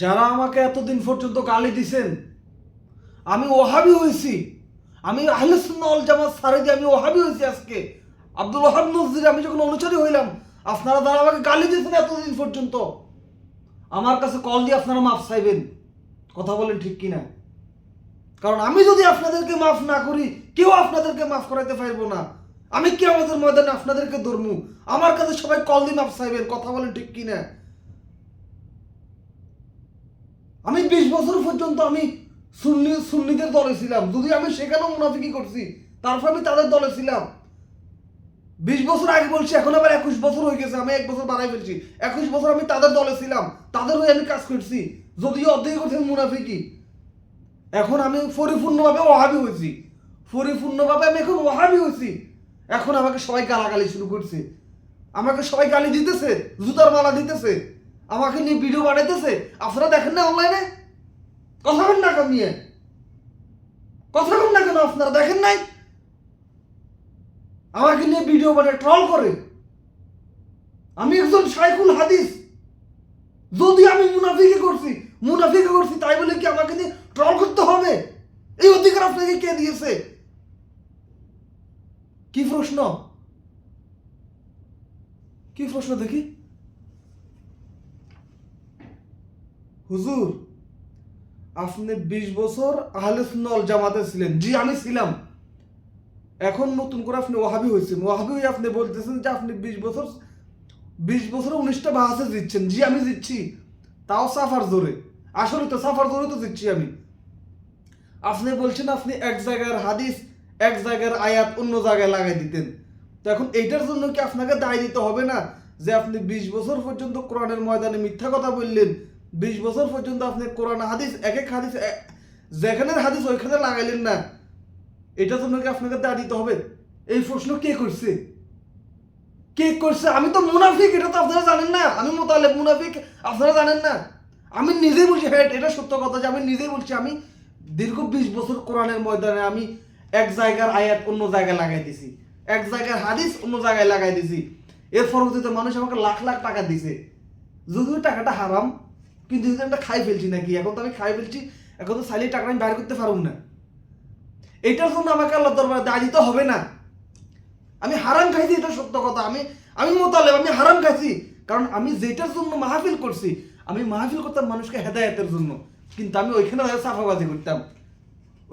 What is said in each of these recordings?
যারা আমাকে এতদিন পর্যন্ত গালি দিছেন, আমি ওহাবি হয়েছি। আমি আহলেসুন্নাল জামাত সারে দিয়ে আমি ওহাবি হয়েছি আজকে। আব্দুল ওহাব নজরির আমি যখন অনুসারী হইলাম, আপনারা যারা আমাকে গালি দিয়েছেন এতদিন পর্যন্ত, আমার কাছে কল দিয়ে আপনারা মাফ চাইবেন। কথা বলেন ঠিক কিনা? কারণ আমি যদি আপনাদেরকে মাফ না করি, কেউ আপনাদেরকে মাফ করাইতে পারব না। আমি কি আমাদের ময়দানে আপনাদেরকে ধরমু। আমার কাছে সবাই কল দিয়ে মাফ চাইবেন, কথা বলেন ঠিক কিনা? আমি বিশ বছর পর্যন্ত আমি সুন্নি, সুন্নিদের দলে ছিলাম। যদি আমি সেখানেও মুনাফিকি করছি তারপর আমি তাদের দলে ছিলাম। বিশ বছর আগে বলছি, এখন আবার একুশ বছর হয়ে গেছে, আমি এক বছর বাড়াই ফেলছি। একুশ বছর আমি তাদের দলে ছিলাম, তাদের হয়ে আমি কাজ করছি। যদিও অর্ধেক করছি মুনাফিকি। এখন আমি পরিপূর্ণভাবে ওহাবি হয়েছি। পরিপূর্ণভাবে আমি এখন ওহাবি হয়েছি। এখন আমাকে সবাই গালাগালি শুরু করছে। আমাকে সবাই গালি দিতেছে, জুতার মালা দিতেছে। আমাকে নিয়ে ভিডিও বানাইতেছে? আপনারা দেখেন না অনলাইনে কথা বলেন না কামিয়ে কথা বলেন না কেন আপনারা দেখেন নাই? আমাকে নিয়ে ভিডিও বানায় ট্রল করে। আমি একজন শাইখুল হাদিস। যদি আমি মুনাফিকে করছি মুনাফিকে করছি, তাই বলে কি আমাকে নিয়ে ট্রল করতে হবে? এই অধিকার আপনাকে কে দিয়েছে? কি প্রশ্ন? কি প্রশ্ন দেখি? হুজুর, আপনি বিশ বছর আহলে সুন্নাল জামাতে ছিলেন। জি, আমি ছিলাম। এখন নতুন করে আপনি ওহাবি হয়েছেন। ওহাবি হয়ে আপনি বলতেছেন যে আপনি বিশ বছর, বিশ বছরে উনিশটা বাহাসে জিতছেন। জি, আমি জিতছি। তাও সাফার জোরে। আসলে তো সাফার জোরে তো জিতছি আমি। আপনি বলছেন আপনি এক জায়গার হাদিস, এক জায়গার আয়াত অন্য জায়গায় লাগাই দিতেন। তো এখন এইটার জন্য কি আপনাকে দায় দিতে হবে না? যে আপনি বিশ বছর পর্যন্ত কোরআনের ময়দানে মিথ্যা কথা বললেন বিশ বছর পর্যন্ত আপনি কোরআন, হাদিস এক এক হাদিস যেখানের হাদিস ওইখানে লাগাইলেন না এটার জন্য কি আপনাকে দায় দিতে হবে। এই প্রশ্ন কে করছে? কে করছে? আমি তো মুনাফিক, এটা তো আপনারা জানেন না। আমি মোতালেব মুনাফিক, আপনারা জানেন না। আমি নিজেই বলছি হ্যাঁ এটা সত্য কথা যে আমি নিজেই বলছি, আমি দীর্ঘ বিশ বছর কোরআনের ময়দানে আমি এক জায়গার আয়াত অন্য জায়গায় লাগাই দিছি। এক জায়গার হাদিস অন্য জায়গায় লাগাই দিছি। এর পরবর্তীতে মানুষ আমাকে লাখ লাখ টাকা দিছে। যদিও টাকাটা হারাম কিন্তু যদি একটা খাই ফেলছি নাকি? এখন তো আমি খাই ফেলছি, এখন তো সাইলে টাকা আমি বাইর করতে পারব না। এটার জন্য আমাকে আল্লাহ দরবারে দায় দিতে হবে না। আমি হারাম খাইছি, এটা সত্য কথা। আমি আমি মোতালেব, আমি হারাম খাইছি। কারণ আমি যেটার জন্য মাহফিল করছি, আমি মাহফিল করতাম মানুষকে হেদায়তের জন্য। কিন্তু আমি ওইখানে দাঁড়িয়ে সাফাবাজি করতাম।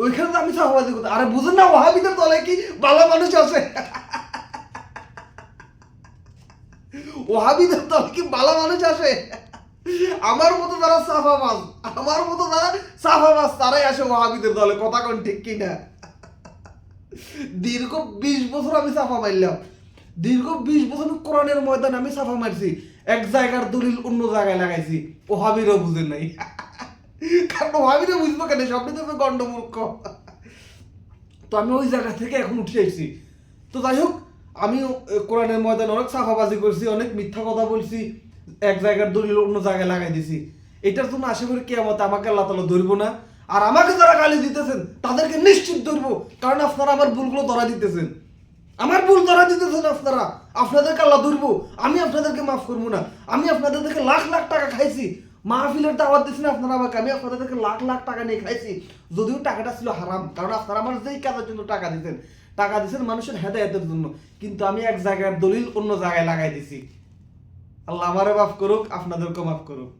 ওইখানে তো আমি সাফাবাজি করতাম। আরে বুঝেন না ওহাবিদের দলে কি ভালো মানুষ আছে? ওহাবিদের দলে কি ভালো মানুষ আছে? আমার মতো যারা সাফাবাজ, আমার মতো যারা সাফাবাজ, তারাই আসে ওহাবিদের দলে। কথা কোন ঠিক কিনা? দীর্ঘ বিশ বছর আমি সাফা মারলাম। দীর্ঘ বিশ বছর কোরআনের ময়দানে আমি সাফা মারছি। এক জায়গার দলিল অন্য জায়গায় লাগাইছি। ও হাবিরও বুঝে নাই। কারণ ও হাবিরও বুঝব কেন? সবই তো গণ্ডমূর্খ। তো আমি ওই জায়গা থেকে এখন উঠে এসেছি তো যাই হোক আমি কোরআনের ময়দানে অনেক সাফাবাজি করছি, অনেক মিথ্যা কথা বলছি। এক জায়গার দলিল অন্য জায়গায় লাগাই দিছি। এটার জন্য আশা করি কেমন আমাকে আল্লাহ তালা ধরবো না। আর আমাকে যারা গালি দিতেছেন, তাদেরকে নিশ্চিত ধরবো। কারণ আপনারা আমার ভুলগুলো ধরা দিতেছেন। আমার ভুল ধরা দিতেছেন আপনারা। আপনাদেরকে আল্লাহ ধরবো। আমি আপনাদেরকে মাফ করব না। আমি আপনাদের থেকে লাখ লাখ টাকা খাইছি। মাহফিলের দাওয়াত দিচ্ছেন আপনারা আমাকে। আমি আপনাদের থেকে লাখ লাখ টাকা নিয়ে খাইছি। যদিও টাকাটা ছিল হারাম। কারণ আপনারা আমার যেই কাজের জন্য টাকা দিতেন টাকা দিচ্ছেন মানুষের হেদায়তের জন্য। কিন্তু আমি এক জায়গার দলিল অন্য জায়গায় লাগাই দিছি। আল্লাহ আমারও মাফ করুক আপনাদেরকেও মাফ করুক।